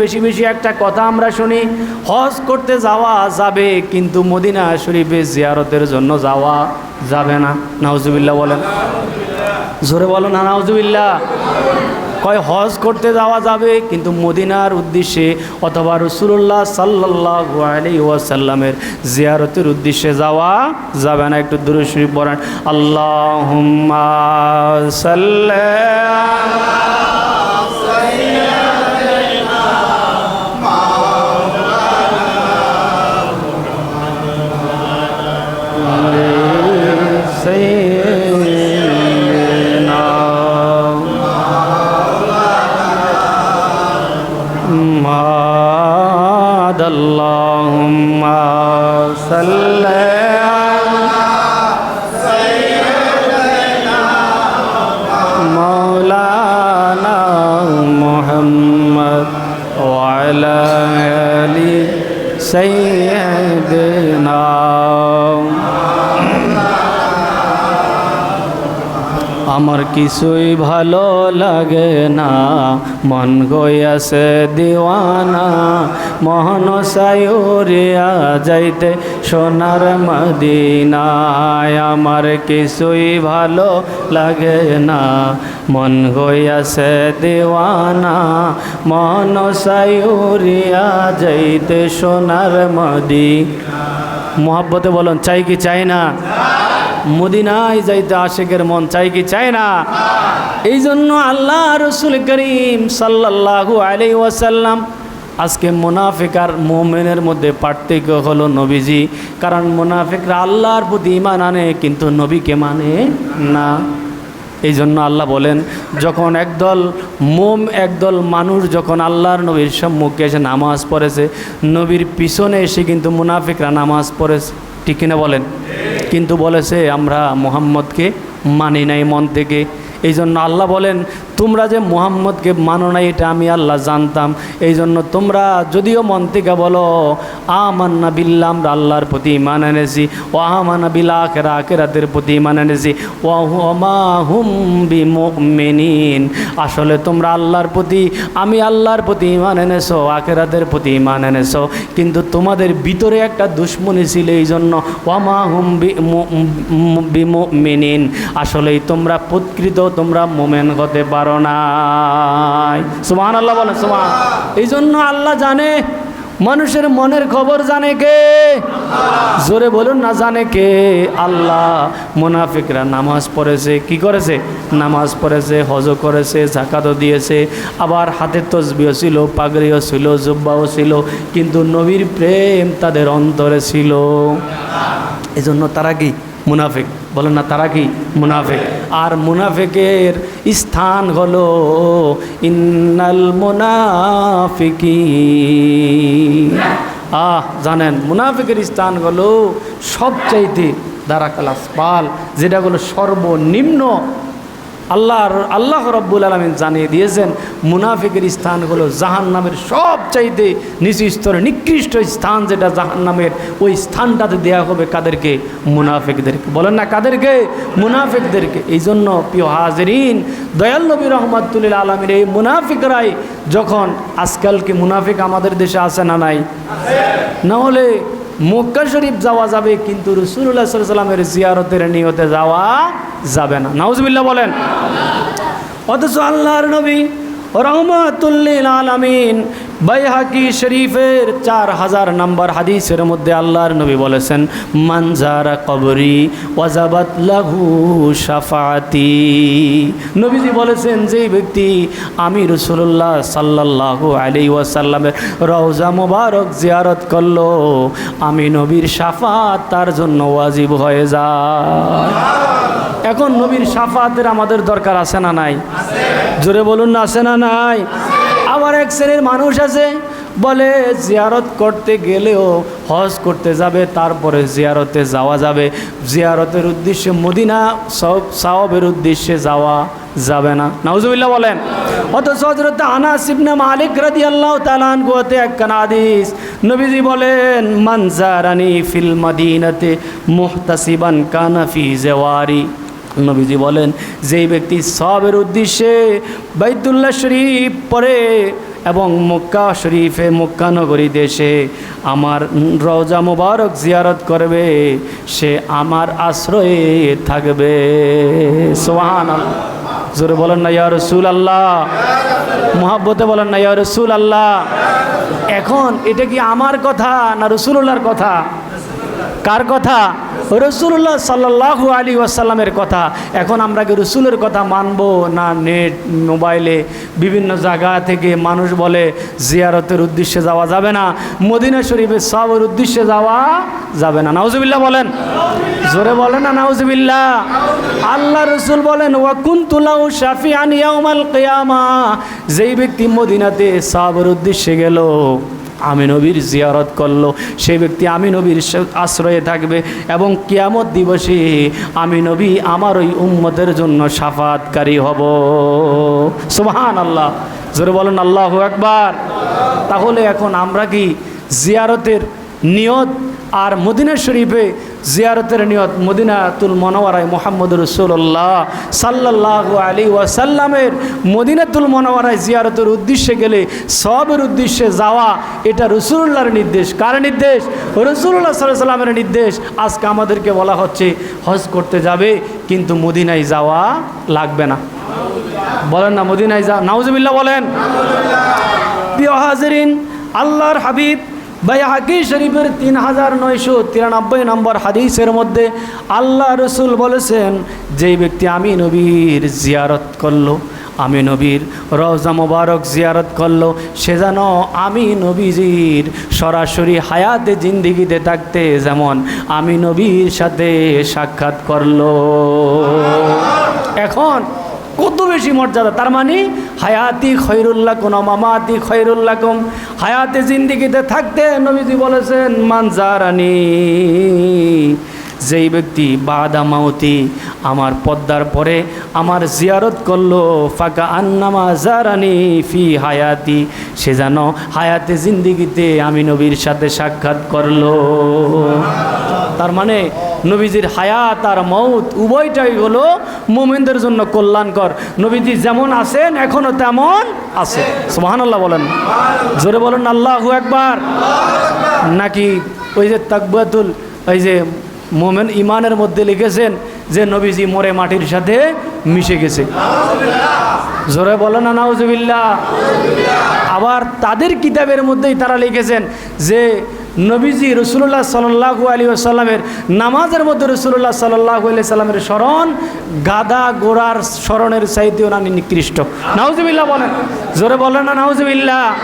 বেশি বেশি একটা কথা আমরা শুনি, হজ করতে যাওয়া যাবে, কিন্তু মদিনা শরীফে জিয়ারতের জন্য যাওয়া যাবে না। নাউজুবিল্লাহ বলেন। জোরে বলো না, নাউজুবিল্লাহ। কয়, হজ করতে যাওয়া যাবে, কিন্তু মদিনার উদ্দেশ্যে অথবা রসুল্লাহ সাল্লাহ আলী ওয়াসাল্লামের জিয়ারতের উদ্দেশ্যে যাওয়া যাবে না। একটু দূরে শরীফ পড়েন। আল্লাহ কিছুই ভালো লাগে না। মন গইয়াছে দিওয়ানা, মোহন সায়ুরিয়া যাইতে সোনার মদিনায়। আমার কিছুই ভালো লাগে না। মন গইয়াছে দিওয়ানা, মহন সায়ুরিয়া যাইতে সোনার মদি মোহাব্বতে বলুন, চাই কি চাই না? মদিনায় যাইতে আশেকের মন চাই কি চায় না? এই জন্য আল্লাহ রসুল করিম সাল্লাহু আলাই ওয়াসাল্লাম আজকে মুনাফিক আর মোমেনের মধ্যে পার্থক্য হলো নবীজি। কারণ মুনাফিকরা আল্লাহর প্রতি ইমান আনে, কিন্তু নবীকে মানে না। এই জন্য আল্লাহ বলেন, যখন একদল মোম, একদল মানুষ যখন আল্লাহর নবীর সম্মুখে এসে নামাজ পড়েছে, নবীর পিছনে এসে কিন্তু মুনাফিকরা নামাজ পড়েছে। ঠিক কিনা বলেন? কিন্তু বলেছে আমরা মোহাম্মদকে মানি নাই মন থেকে। এই জন্য আল্লাহ বলেন তোমরা যে মোহাম্মদকে মানো না এটা আমি আল্লাহ জানতাম। এই জন্য তোমরা যদিও মন থেকে বলো, আমান্না বিল্লা আমরা আল্লাহর প্রতি ইমান এনেছি ও আমানা বিল আখেরা, আখেরাতের প্রতি ইমান এনেছি ও হুমা হুম বিমিন আসলে তোমরা আল্লাহর প্রতি, আমি আল্লাহর প্রতি ইমান এনেছো, আখেরাতের প্রতি ইমান এনেছো, কিন্তু তোমাদের ভিতরে একটা দুশ্মনী ছিল এই জন্য ওয়ামা হুম বিমিন আসলেই তোমরা প্রকৃত, তোমরা মোমেন হতে পারো নাই। সুমান আল্লাহ বলেন সুমান এই জন্য আল্লাহ জানে, মানুষের মনের খবর জানে কে? জোরে বলুন না, জানে কে? আল্লাহ মুনাফিকরা নামাজ পড়েছে, কি করেছে? নামাজ পড়েছে, হজ করেছে জাকাতও দিয়েছে, আবার হাতের তসবিও ছিল, পাগড়িও ছিল, জুব্বাও ছিল, কিন্তু নবীর প্রেম তাদের অন্তরে ছিল। এজন্য তারা কি? মুনাফিক। বলেন না, তারা কি মুনাফিক? আর মুনাফেকের স্থান হলো ইন্নাল মুনাফিকি আহ, জানেন, মুনাফিকের স্থান হলো সবচাইতে দারা কালাস পাল, যেটা হলো সর্বনিম্ন আল্লাহর, আল্লাহ রব্বুল আলমিন জানিয়ে দিয়েছেন, মুনাফিকের স্থান হলো জাহান নামের সবচাইতে নিচু স্তরে, নিকৃষ্ট স্থান যেটা জাহান নামের ওই স্থানটাতে দেওয়া হবে কাদেরকে? মুনাফিকদেরকে। বলেন না কাদেরকে? মুনাফিকদেরকে। এই জন্য প্রিয় হাজরিন, দয়াল নবী রহমতুল্লিল আলমীর এই মুনাফিকরাই যখন আজকাল কি মুনাফিক আমাদের দেশে আছে না নাই? না হলে মক্কা শরীফ যাওয়া যাবে, কিন্তু রসুল্লাহ সাল্লামের জিয়ারতের নিয়তে যাওয়া যাবে না। নাউজবিল্লা বলেন। অথচ আল্লাহর নবী রহমাতুল্লিল আলামিন। বাইহাকি শরীফের চার হাজার নম্বর হাদিসের মধ্যে আল্লাহর নবী বলেছেন মানজারা কবরি ওয়াজাবাত লাহু সাফাতি নবীজি বলেছেন, যেই ব্যক্তি আমি রসুল্লাহ সাল্লাহ আলি ওয়াসাল্লামের রওজা মোবারক জিয়ারত করল, আমি নবীর সাফাত তার জন্য ওয়াজিব হয়ে যায়। এখন নবীর সাফাতের আমাদের দরকার আছে না নাই? জোরে বলুন না, আছে না নাই? আবার এক শ্রেণির মানুষ আছে, বলে জিয়ারত করতে গেলেও হজ করতে যাবে, তারপরে জিয়ারতে যাওয়া যাবে। জিয়ারতের উদ্দেশ্যে মদিনা, সব সাহবের উদ্দেশ্যে যাওয়া যাবে না। নাউজুবিল্লাহ বলেন, অথচ হজরত আনাস ইবনে মালিক রাদিয়াল্লাহু তাআলা আনহুতে একখানা হাদিস। নবীজি বলেন মানজারানি ফিল মদিনাতে মুহতাসিবান কানা ফি জাওয়ারি। নবীজি বলেন, যেই ব্যক্তি সবের উদ্দেশ্যে বাইতুল্লাহ শরীফ পরে এবং মক্কা শরীফে মক্কা নগরী দেশে আমার রওজা মুবারক জিয়ারত করবে, সে আমার আশ্রয়ে থাকবে। সোহান জোরে বলেন না, ইয়া রসুল আল্লাহ মোহাব্বতে বলেন না, ইয়া রসুল আল্লাহ এখন এটা কি আমার কথা না রসুল্লাহর কথা? কার কথা? রসুল্লাহ সাল্লাহ আলী ওয়াসাল্লামের কথা। এখন আমরা কি রসুলের কথা মানব না নেট, মোবাইলে? বিভিন্ন জায়গা থেকে মানুষ বলে, জিয়ারতের উদ্দেশ্যে যাওয়া যাবে না। মদিনা শরীফের সবের উদ্দেশ্যে যাওয়া যাবে না। নাউজবিল্লা বলেন। জোরে বলেন না নাউজবিল্লা আল্লাহ রসুল বলেন ওয়াকুন্তুলাউ শাফি আনিয়াউমাল কেয়ামা। যেই ব্যক্তি মদিনাতে সবের উদ্দেশ্যে গেল আমি নবীর জিয়ারত করল। সেই ব্যক্তি আমি নবীর আশ্রয়ে থাকবে এবং কেয়ামত দিবসে আমি নবী আমার ওই উম্মতের জন্য সাফাতকারী হব। সুবহান আল্লাহ জোরে বলেন আল্লাহ একবার তাহলে এখন আমরা কি জিয়ারতের নিয়ত আর মদিনা শরীফে জিয়ারতের নিয়ত মদিনাতুল মনোয়ারায় মোহাম্মদ রসুল্লাহ সাল্লাহ আলী ওয়াসাল্লামের মদিনাতুল মনোয়ারায় জিয়ারতের উদ্দেশ্যে গেলে সবের উদ্দেশ্যে যাওয়া, এটা রসুল্লাহর নির্দেশ। কার নির্দেশ? রসুল্লাহ সাল্লাহ সাল্লামের নির্দেশ। আজকে আমাদেরকে বলা হচ্ছে, হজ করতে যাবে, কিন্তু মদিনায় যাওয়া লাগবে না। বলেন না, মদিনায় যা নাউজবিল্লা বলেন। হাজরিন, আল্লাহর হাবিব ভাই হাকি শরীফের তিন হাজার নয়শো তিরানব্বই নম্বর হাদিসের মধ্যে আল্লাহ রসুল বলেছেন, যেই ব্যক্তি আমি নবীর জিয়ারত করল, আমি নবীর রওজা মোবারক জিয়ারত করল, সে যেন আমি নবীজির সরাসরি হায়াতে জিন্দিগিতে থাকতে যেমন আমি নবীর সাথে সাক্ষাৎ করল। এখন কত বেশি মর্যাদা? তার মানে হায়াতি খৈরুল্লাহ কোন মামাতি খৈরুল্লাহ কম হায়াতে জিন্দিগিতে থাকতে নবীজি বলেছেন মানজারানি যেই ব্যক্তি বাদা মাউতি আমার পদ্মার পরে আমার জিয়ারত করল, ফাঁকা আন্নামা জারানি ফি হায়াতি। সে যেন হায়াতে জিন্দিগিতে আমি নবীর সাথে সাক্ষাৎ করল। তার মানে নবীজির হায়াত আর মৌত উভয়টাই হলো মোমেনদের জন্য কল্যাণকর। নবীজি যেমন আছেন এখনও তেমন আছে। সুবহানাল্লাহ বলেন। জোরে বলেন, আল্লাহু একবার নাকি ওই যে তাকবাতুল ওই যে মোমেন ইমানের মধ্যে লিখেছেন যে নবীজি মরে মাটির সাথে মিশে গেছে। জোরে বলেন না আবার তাদের কিতাবের মধ্যেই তারা লিখেছেন যে নবীজি রসুল্লাহ সাল্লাহু আলী আসাল্লামের নামাজের মধ্যে রসুল্লাহ সাল্লাহু আলি সাল্লামের স্মরণ গাদা গোড়ার স্মরণের চাইতেও না নিকৃষ্ট। নাউজিবিল্লা বলেন। জোরে বলেন না নাউজিবিল্লা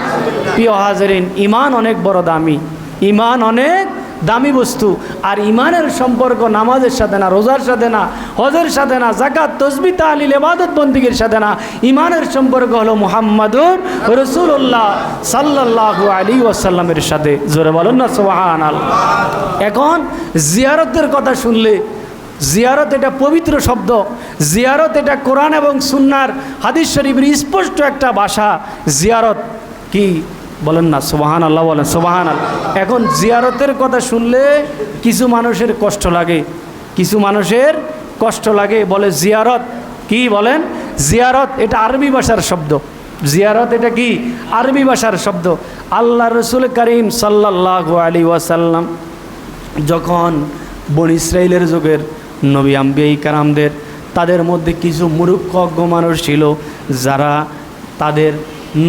প্রিয় হাজরিন ইমান অনেক বড় দামি। ইমান অনেক দামি বস্তু, আর ইমানের সম্পর্ক নামাজের সাথে না, রোজার সাথে না, হজের সাথে না জাকাত তসবি তালিল এবাদত বন্দিগির সাথে না ইমানের সম্পর্ক হলো মুহাম্মাদুর রসুল্লাহ সাল্লাহ আলী ওয়াসাল্লামের সাথে। জোরে বলুন না সোহান এখন জিয়ারতের কথা শুনলে, জিয়ারত এটা পবিত্র শব্দ, জিয়ারত এটা কোরআন এবং সুন্নার হাদিস শরীফের স্পষ্ট একটা ভাষা, জিয়ারত কি? বলেন না সোবাহান আল্লাহ বলেন সোবাহান আল্লাহ এখন জিয়ারতের কথা শুনলে কিছু মানুষের কষ্ট লাগে, কিছু মানুষের কষ্ট লাগে, বলে জিয়ারত, কি বলেন? জিয়ারত, এটা আরবি ভাষার শব্দ। জিয়ারত এটা কি? আরবি ভাষার শব্দ। আল্লাহ রসুল করিম সাল্লাহ আলী ওয়াসাল্লাম যখন বন ইসরায়েলের যুগের নবী আম্বিয়াই কারামদের তাদের মধ্যে কিছু মূর্খজ্ঞ মানুষ ছিল, যারা তাদের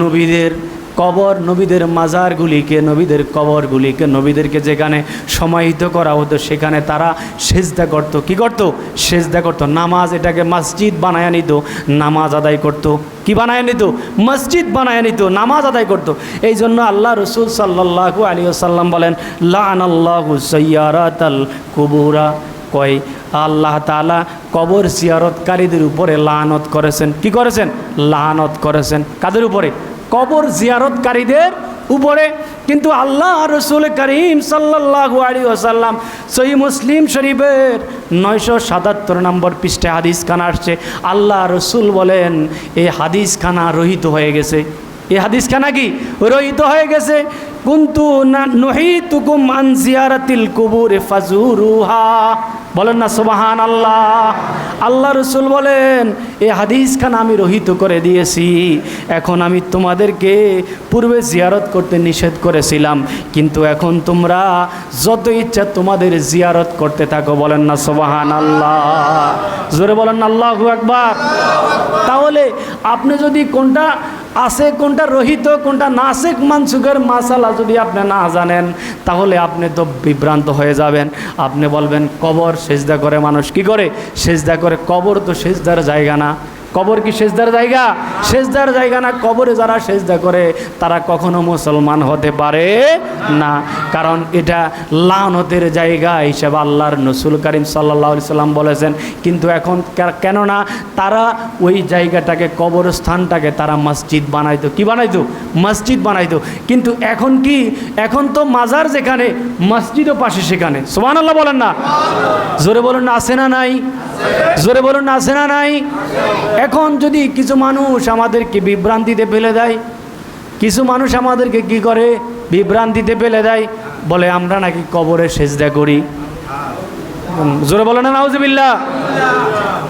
নবীদের কবর নবীদের মাজারগুলিকে, নবীদের কবরগুলিকে, নবীদেরকে যেখানে সমাহিত করা হতো, সেখানে তারা সেজদা করত। কি করত? সেজদা করত। নামাজ এটাকে মসজিদ বানায় নিত। নামাজ আদায় করত। কি বানায় নিত? মসজিদ বানায় নিত। নামাজ আদায় করত। এই জন্য আল্লাহ রসুল সাল্লাহু আলী সাল্লাম বলেন লান আল্লাহু সৈয়ারাত আল কুবুরা। কয়, আল্লাহ তালা কবর জিয়ারতকারীদের উপরে লানত করেছেন। কি করেছেন? লানত করেছেন। কাদের উপরে? কবর জিয়ারতকারীদের উপরে। কিন্তু আল্লাহ রসুল করিম সাল্লাহু আলী আসাল্লাম সহি মুসলিম শরীফের নয়শো সাতাত্তর নম্বর পৃষ্ঠে হাদিস খানা আসছে। আল্লাহ রসুল বলেন, এই হাদিস খানা রহিত হয়ে গেছে। এই হাদিস খানা কি? রহিত হয়ে গেছে। কুন্তু না, নহিতুকুম আন জিয়ারাতিল কুবুর ফাজুরুহা। বলেন না সুবাহান আল্লাহ আল্লাহ রসুল বলেন, এ হাদিস খান আমি রহিত করে দিয়েছি। এখন আমি তোমাদেরকে পূর্বে জিয়ারত করতে নিষেধ করেছিলাম। কিন্তু এখন তোমরা যত ইচ্ছা তোমাদের জিয়ারত করতে থাকো। বলেন না সুবাহান আল্লাহ জোরে বলেন আল্লাহ আল্লাহু একবার তাহলে আপনি যদি কোনটা আছে কোনটা রহিত, কোনটা নাসেক? মানসুকের মাসালা যদি আপনি না জানেন, তাহলে আপনি তো বিভ্রান্ত হয়ে যাবেন। আপনি বলবেন, কবর সেজদা করে মানুষ কি করে? সেজদা করে কবর তো সেজদার জায়গা না। কবর কি সেজদার জায়গা? সেজদার জায়গা না, কবরে যারা সেজদা করে, তারা কখনো মুসলমান হতে পারে না। কারণ এটা লানতের জায়গা হিসেবে আল্লাহর নসুল করিম সাল্লাহ সাল্লাম বলেছেন। কিন্তু এখন কেননা তারা ওই জায়গাটাকে, কবরস্থানটাকে তারা মসজিদ বানাইতো। কি বানাইতো? মসজিদ বানাইতো। কিন্তু এখন কি? এখন তো মাজার যেখানে, মসজিদও পাশে সেখানে। সোমান আল্লাহ বলেন না। জোরে বলুন না, আছে না নাই? জোরে বলুন না, আছে না নাই? এখন যদি কিছু মানুষ আমাদেরকে বিভ্রান্তিতে ফেলে দেয়, কিছু মানুষ আমাদেরকে কি করে? বিভ্রান্তিতে ফেলে দেয়, বলে আমরা নাকি কবরে সেজদা করি। জোরে বলে না নাউজবিল্লা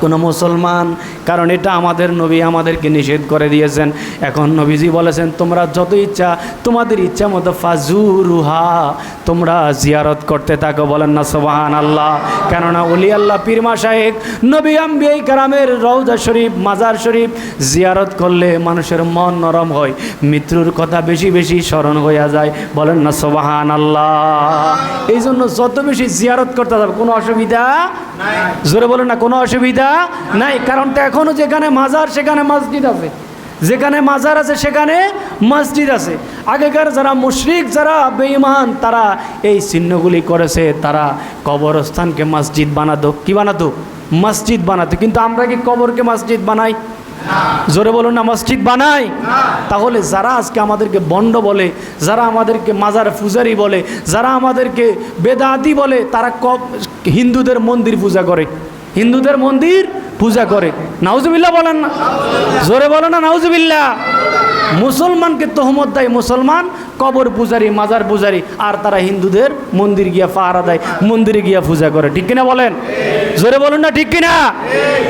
কোনো মুসলমান, কারণ এটা আমাদের নবী আমাদেরকে নিষেধ করে দিয়েছেন। এখন নবীজি বলেছেন, তোমরা যত ইচ্ছা, তোমাদের ইচ্ছা মতো ফাজুরুহা, তোমরা জিয়ারত করতে থাকো। বলেন না সোবাহান আল্লাহ কেননা অলি আল্লাহ পীরমা সাহেব নবী আম্বিয়াই কারামের রৌজা শরীফ, মাজার শরীফ, জিয়ারত করলে মানুষের মন নরম হয়, মৃত্যুর কথা বেশি বেশি স্মরণ হইয়া যায়। বলেন না সোবাহান আল্লাহ এই জন্য যত বেশি জিয়ারত করতে যাবে, কোনো অসুবিধা জোরে বলেন না, কোনো অসুবিধা নাই কারণটা এখনও যেখানে মাজার, সেখানে মসজিদ আছে। যেখানে মাজার আছে, সেখানে মসজিদ আছে। আগেকার যারা মুশরিক, যারা বেঈমান, তারা এই চিহ্নগুলি করেছে। তারা কবরস্থানকে মসজিদ বানাতো। কি বানাতো? মসজিদ বানাতো। কিন্তু আমরা কি কবরকে মসজিদ বানাই? জোরে বলুন না, মসজিদ বানাই? তাহলে যারা আজকে আমাদেরকে বন্ড বলে, যারা আমাদেরকে মাজার পূজারি বলে, যারা আমাদেরকে বেদাতি বলে, তারা হিন্দুদের মন্দির পূজা করে। হিন্দুদের মন্দির পূজা করে। নাউজুবিল্লাহ বলেন না। জোরে বলো না, নাউজুবিল্লাহ। মুসলমানকে তহমত দেয় মুসলমান, কবর পূজারি, মাজার পূজারি, আর তারা হিন্দুদের মন্দির গিয়া পাহারা দেয়, মন্দিরে গিয়া পূজা করে। ঠিক কিনা বলেন? জোরে বলুন না, ঠিক কিনা?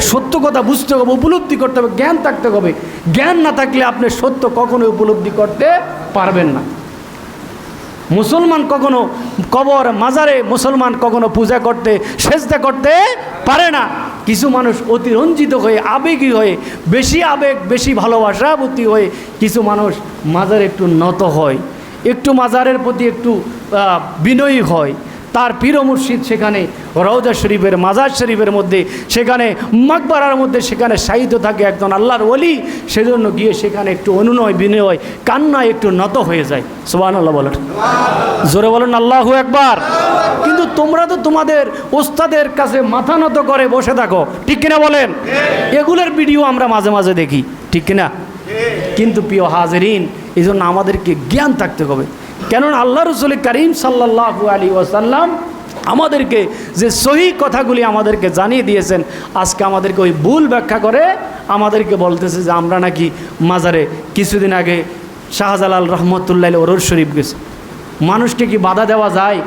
সত্য কথা বুঝতে হবে, উপলব্ধি করতে হবে, জ্ঞান থাকতে হবে। জ্ঞান না থাকলে আপনি সত্য কখনোই উপলব্ধি করতে পারবেন না। মুসলমান কখনো কবর, মাজারে মুসলমান কখনো পূজা করতে, সেজদা করতে পারে না। কিছু মানুষ অতিরঞ্জিত হয়ে, আবেগী হয়ে, বেশি আবেগ, বেশি ভালোবাসা প্রতি হয়ে কিছু মানুষ মাজারে একটু নত হয়, একটু মাজারের প্রতি একটু বিনয়ী হয়। তার পীর মুর্শিদ সেখানে রওজা শরীফের মাজার শরীফের মধ্যে সেখানে মাকবারার মধ্যে সেখানে সাহিত্য থাকে একজন আল্লাহর ওলি সেজন্য গিয়ে সেখানে একটু অনুনয় বিনয় কান্নায় একটু নত হয়ে যায়। সোবান আল্লাহ বলেন জোরে বলেন আল্লাহ একবার কিন্তু তোমরা তো তোমাদের ওস্তাদের কাছে মাথা নত করে বসে থাকো ঠিক কিনা বলেন? এগুলোর ভিডিও আমরা মাঝে মাঝে দেখি ঠিক কিনা? কিন্তু প্রিয় হাজরিন এই জন্য আমাদেরকে জ্ঞান থাকতে হবে। কেননা আল্লাহ রসুল করিম সাল্লাহ আলী ওয়াসাল্লাম আমাদেরকে যে সহি কথাগুলি আমাদেরকে জানিয়ে দিয়েছেন, আজকে আমাদেরকে ওই ভুল ব্যাখ্যা করে আমাদেরকে বলতেছে যে আমরা নাকি মাজারে কিছুদিন আগে শাহজালাল রহমতুল্লাহ ওরর শরীফ গেছে। মানুষকে কি বাধা দেওয়া যায়?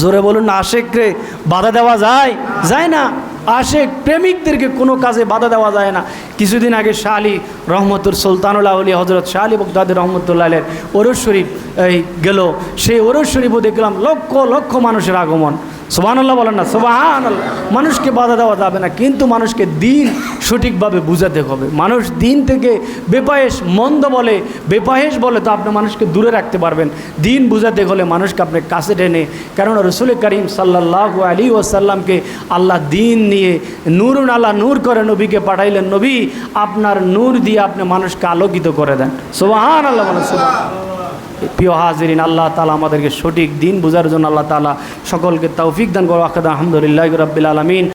জোরে বলুন না, আশেকরে বাধা দেওয়া যায়? যায় না। আশেক প্রেমিকদেরকে কোনো কাজে বাধা দেওয়া যায় না। কিছুদিন আগে শাহ আলী রহমতুর সুলতানুল্লাহ আলী হজরত শাহ আলী বগদাদ রহমতুল্লাহের ওরস শরীফ, এই, গেল। সেই ওরস শরীফও দেখলাম লক্ষ লক্ষ মানুষের আগমন। সোবাহান্লাহ বলেন না সোবাহান মানুষকে বাধা দেওয়া যাবে না, কিন্তু মানুষকে দিন সঠিকভাবে বুঝাতে হবে। মানুষ দিন থেকে বেপায়েস মন্দ বলে বেপায়েস বলে তো আপনি মানুষকে দূরে রাখতে পারবেন। দিন বুঝাতে হলে মানুষকে আপনি কাছে টেনে, কেননা রসুল করিম সাল্লাহ আলী ওসাল্লামকে আল্লাহ দিন নিয়ে নূরুন আল্লাহ নূর করে নবীকে পাঠাইলেন। নবী, আপনার নূর দিয়ে আপনি মানুষকে আলোকিত করে দেন। সোবাহান আল্লাহ বলেন সুবহান। প্রিয় হাজিরিন, আল্লাহ তালা আমাদেরকে সঠিক দিন বোঝার জন্য আল্লাহ তালা সকলকে তৌফিক দান করো আহমদুলিল্লাহ রব্বিল আলমিন।